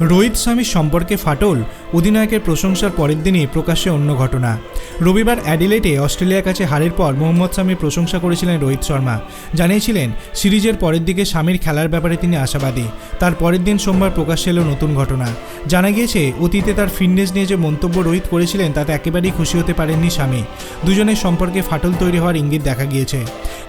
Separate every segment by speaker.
Speaker 1: রোহিত স্বামীর সম্পর্কে ফাটল, অধিনায়কের প্রশংসার পরের দিনই প্রকাশ্যে অন্য ঘটনা। রবিবার অ্যাডিলেটে অস্ট্রেলিয়ার কাছে হারের পর মোহাম্মদ স্বামীর প্রশংসা করেছিলেন রোহিত শর্মা। জানিয়েছিলেন, সিরিজের পরের দিকে স্বামীর খেলার ব্যাপারে তিনি আশাবাদী। তার পরের দিন সোমবার প্রকাশ্যে এলো নতুন ঘটনা। জানা গিয়েছে, অতীতে তার ফিটনেস নিয়ে যে মন্তব্য রোহিত করেছিলেন, তাতে একেবারেই খুশি হতে পারেননি স্বামী। দুজনের সম্পর্কে ফাটল তৈরি হওয়ার ইঙ্গিত দেখা গিয়েছে।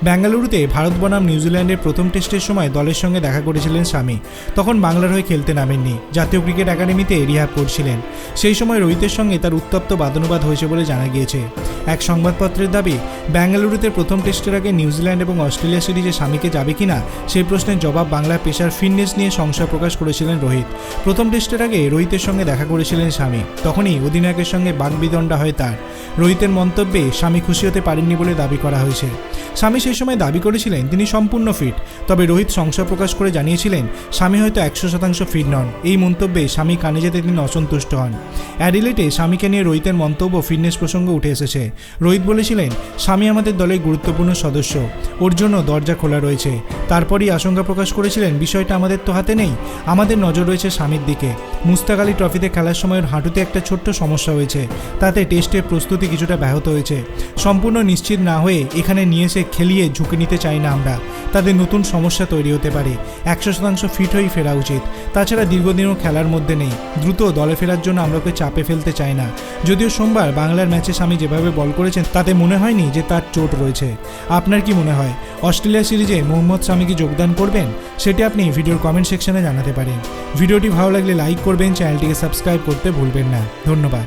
Speaker 1: বেঙ্গালুরুতে ভারত বনাম নিউজিল্যান্ডের প্রথম টেস্টের সময় দলের সঙ্গে দেখা করেছিলেন স্বামী। তখন বাংলার হয়ে খেলতে নামেননি। জাতীয় ক্রিকেট একাডেমিতে রিহাব করছিলেন। সেই সময় রোহিতের সঙ্গে তার উত্তপ্ত বাদানুবাদ হয়েছে বলে জানা গিয়েছে। এক সংবাদপত্রের দাবি, বেঙ্গালুরুতে প্রথম টেস্টের আগে নিউজিল্যান্ড এবং অস্ট্রেলিয়া সিরিজে স্বামীকে যাবে কিনা সেই প্রশ্নের জবাব বাংলার পেশার ফিটনেস নিয়ে সংশয় প্রকাশ করেছিলেন রোহিত। প্রথম টেস্টের আগে রোহিতের সঙ্গে দেখা করেছিলেন স্বামী। তখনই অধিনায়কের সঙ্গে বাগবিদণ্ডা হয় তার। রোহিতের মন্তব্যে স্বামী খুশি হতে পারেননি বলে দাবি করা হয়েছে। স্বামী সেই সময় দাবি করেছিলেন তিনি সম্পূর্ণ ফিট তবে রোহিত সংশয় প্রকাশ করে জানিয়েছিলেন, স্বামী হয়তো একশো শতাংশ ফিট নন। এই মন্তব্যে স্বামী কানে যেতে তিনি অসন্তুষ্ট হন। অ্যাডিলেটে স্বামীকে নিয়ে রোহিতের মন্তব্য ফিটনেস প্রসঙ্গ উঠে এসেছে। রোহিত বলেছিলেন, স্বামী আমাদের দলের গুরুত্বপূর্ণ সদস্য। ওর জন্য দরজা খোলা রয়েছে। তারপরই আশঙ্কা প্রকাশ করেছিলেন, বিষয়টা আমাদের তো হাতে নেই। আমাদের নজর রয়েছে স্বামীর দিকে। মুস্তাক আলী ট্রফিতে খেলার সময়ের হাঁটুতে একটা ছোট্ট সমস্যা হয়েছে। তাতে টেস্টের প্রস্তুতি কিছুটা ব্যাহত হয়েছে। সম্পূর্ণ নিশ্চিত না হয়ে এখানে নিয়ে এসে খেলিয়ে ঝুঁকি নিতে চাই না আমরা। তাদের নতুন সমস্যা তৈরি হতে পারে। একশো শতাংশ ফিট হয়েই ফেরা উচিত। তাছাড়া দীর্ঘদিনও খেলার মধ্যে নেই। দ্রুত দলে ফেরার জন্য আমরা ওকে চাপে ফেলতে চাই না। যদিও সোমবার বাংলার ম্যাচে স্বামী যেভাবে বল করেছেন, তাতে মনে হয়নি যে তার চোট রয়েছে। আপনার কি মনে হয়? অস্ট্রেলিয়া সিরিজে মোহাম্মদ স্বামী কি যোগদান করবেন, সেটি আপনি ভিডিওর কমেন্ট সেকশনে জানাতে পারেন। ভিডিওটি ভালো লাগলে লাইক করবেন চ্যানেলটিকে সাবস্ক্রাইব করতে ভুলবেন না। ধন্যবাদ।